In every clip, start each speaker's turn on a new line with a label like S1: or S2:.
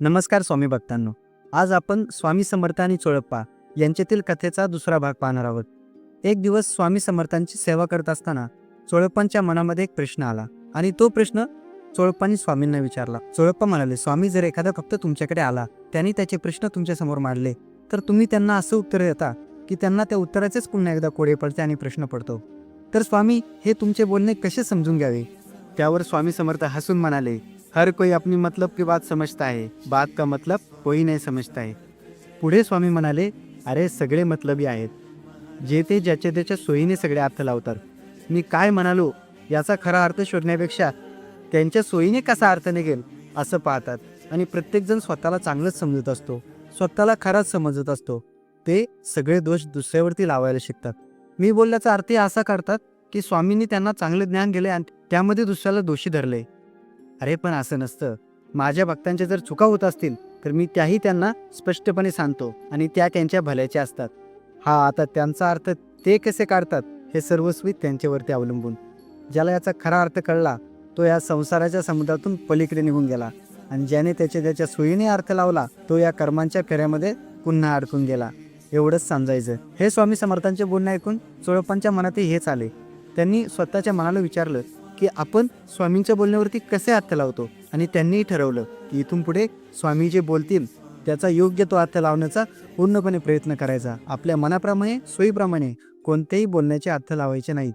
S1: नमस्कार स्वामी भक्तांनो. आज आपण स्वामी समर्थ आणि चोळप्पा यांच्यातील कथेचा दुसरा भाग पाहणार आहोत. एक दिवस स्वामी समर्थांची सेवा करत असताना चोळप्पांच्या मनामध्ये एक प्रश्न आला आणि तो प्रश्न चोळप्पांनी स्वामींना विचारला. चोळप्पा म्हणाले स्वामी जर एखादा भक्त तुमच्याकडे आला त्यांनी त्याचे प्रश्न तुमच्यासमोर मांडले तर तुम्ही त्यांना असं उत्तर देता की त्यांना त्या उत्तराचेच पुन्हा एकदा कोडे पडते आणि प्रश्न पडतो. तर स्वामी हे तुमचे बोलणे कसे समजून घ्यावे? त्यावर स्वामी समर्थ हसून म्हणाले हर कोई अपनी मतलब की बात समजता आहे बात का मतलब कोई नाही समजता आहे पुढे स्वामी म्हणाले अरे सगळे मतलबी आहेत. जे ते ज्याच्या त्याच्या सोयीने सगळे अर्थ लावतात. मी काय म्हणालो याचा खरा अर्थ शोधण्यापेक्षा त्यांच्या सोयीने कसा अर्थ निघेल असं पाहतात. आणि प्रत्येकजण स्वतःला चांगलंच समजत असतो. स्वतःला खराच समजत असतो. ते सगळे दोष दुसऱ्यावरती लावायला शिकतात. मी बोलल्याचा अर्थ असा करतात की स्वामींनी त्यांना चांगले ज्ञान दिले आणि त्यामध्ये दुसऱ्याला दोषी धरले अरे पण असं नसतं. माझ्या भक्तांच्या जर चुका होत असतील तर मी त्याही त्यांना स्पष्टपणे सांगतो आणि त्या त्यांच्या भल्याच्या असतात. हा आता त्यांचा अर्थ ते कसे काढतात हे सर्वस्वी त्यांच्यावरती अवलंबून. ज्याला याचा खरा अर्थ कळला तो या संसाराच्या समुद्रातून पलीकडे निघून गेला आणि ज्याने त्याच्या त्याच्या सोयीने अर्थ लावला तो या कर्मांच्या फेऱ्यामध्ये पुन्हा अडकून गेला. एवढंच समजायचं हे स्वामी समर्थांचे बोलणे ऐकून चोळप्पांच्या मनातही हेच आले. त्यांनी स्वतःच्या मनाला विचारलं की आपण स्वामींच्या बोलण्यावरती कसे अर्थ लावतो? आणि त्यांनीही ठरवलं की इथून पुढे स्वामी जे बोलतील त्याचा योग्य तो अर्थ लावण्याचा पूर्णपणे प्रयत्न करायचा. आपल्या मनाप्रमाणे सोयीप्रमाणे कोणतेही बोलण्याचे अर्थ लावायचे नाहीत.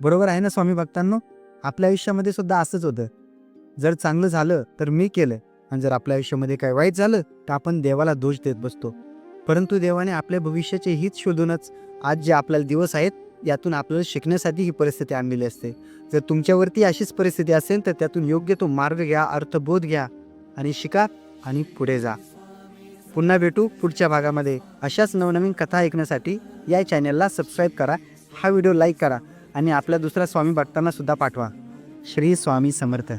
S1: बरोबर आहे ना स्वामी भक्तांनो? आपल्या आयुष्यामध्ये सुद्धा असंच होतं. जर चांगलं झालं तर मी केलं. आणि जर आपल्या आयुष्यामध्ये काय वाईट झालं तर आपण देवाला दोष देत बसतो. परंतु देवाने आपल्या भविष्याचे हित शोधूनच आज जे आपल्याला दिवस आहेत यातून आपल्याला शिकण्यासाठी ही परिस्थिती आणलेली असते. जर तुमच्यावरती अशीच परिस्थिती असेल तर त्यातून योग्य तो मार्ग घ्या अर्थबोध घ्या आणि शिका आणि पुढे जा. पुन्हा भेटू पुढच्या भागामध्ये. अशाच नवनवीन कथा ऐकण्यासाठी या चॅनलला सबस्क्राईब करा हा व्हिडिओ लाईक करा आणि आपल्या दुसऱ्या स्वामी भक्तांना सुद्धा पाठवा. श्री स्वामी समर्थ.